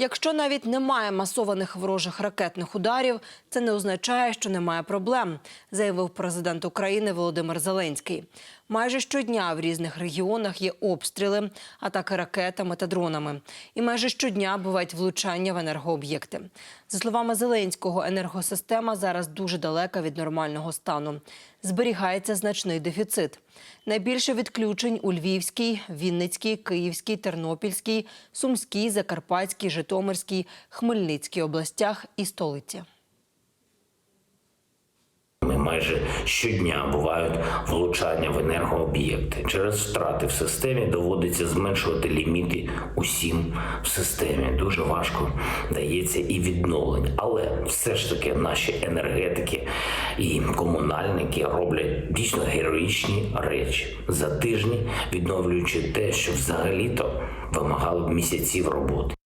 Якщо навіть немає масованих ворожих ракетних ударів, це не означає, що немає проблем, заявив президент України Володимир Зеленський. Майже щодня в різних регіонах є обстріли, атаки ракетами та дронами. І майже щодня бувають влучання в енергооб'єкти. За словами Зеленського, енергосистема зараз дуже далека від нормального стану. Зберігається значний дефіцит. Найбільше відключень у Львівській, Вінницькій, Київській, Тернопільській, Сумській, Закарпатській, Житомирській, Хмельницькій областях і столиці. Майже щодня бувають влучання в енергооб'єкти. Через втрати в системі доводиться зменшувати ліміти усім в системі. Дуже важко дається і відновлення. Але все ж таки наші енергетики і комунальники роблять дійсно героїчні речі за тижні, відновлюючи те, що взагалі-то вимагало б місяців роботи.